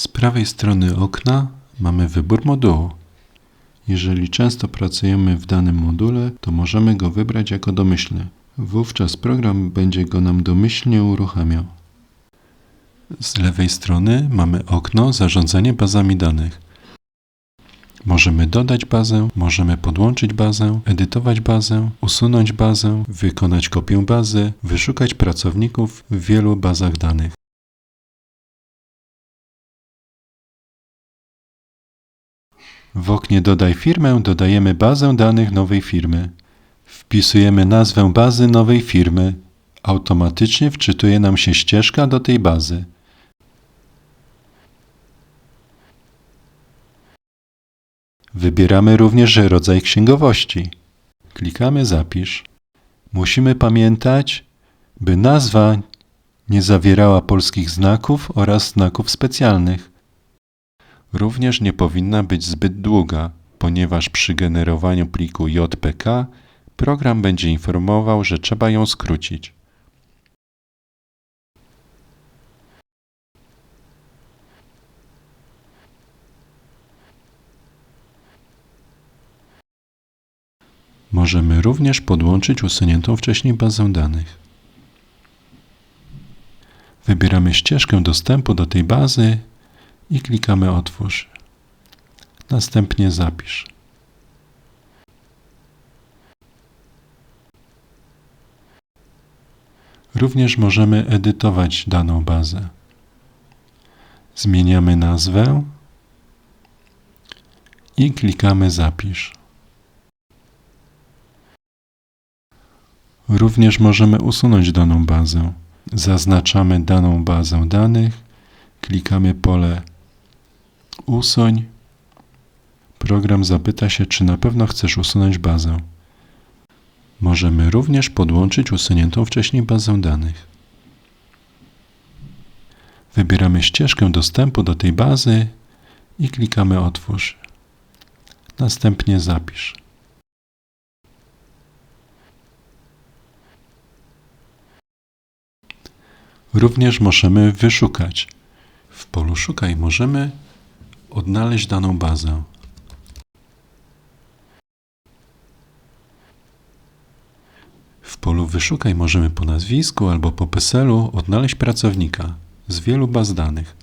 Z prawej strony okna mamy wybór modułu. Jeżeli często pracujemy w danym module, to możemy go wybrać jako domyślny. Wówczas program będzie go nam domyślnie uruchamiał. Z lewej strony mamy okno Zarządzanie bazami danych. Możemy dodać bazę, możemy podłączyć bazę, edytować bazę, usunąć bazę, wykonać kopię bazy, wyszukać pracowników w wielu bazach danych. W oknie Dodaj firmę dodajemy bazę danych nowej firmy. Wpisujemy nazwę bazy nowej firmy. Automatycznie wczytuje nam się ścieżka do tej bazy. Wybieramy również rodzaj księgowości. Klikamy Zapisz. Musimy pamiętać, by nazwa nie zawierała polskich znaków oraz znaków specjalnych. Również nie powinna być zbyt długa, ponieważ przy generowaniu pliku JPK program będzie informował, że trzeba ją skrócić. Możemy również podłączyć usuniętą wcześniej bazę danych. Wybieramy ścieżkę dostępu do tej bazy i klikamy Otwórz. Następnie Zapisz. Również możemy edytować daną bazę. Zmieniamy nazwę i klikamy Zapisz. Również możemy usunąć daną bazę. Zaznaczamy daną bazę danych, klikamy pole Usuń. Program zapyta się, czy na pewno chcesz usunąć bazę. Możemy również podłączyć usuniętą wcześniej bazę danych. Wybieramy ścieżkę dostępu do tej bazy i klikamy Otwórz. Następnie Zapisz. Również możemy wyszukać. W polu Szukaj możemy odnaleźć daną bazę. W polu Wyszukaj możemy po nazwisku albo po PESEL-u odnaleźć pracownika z wielu baz danych.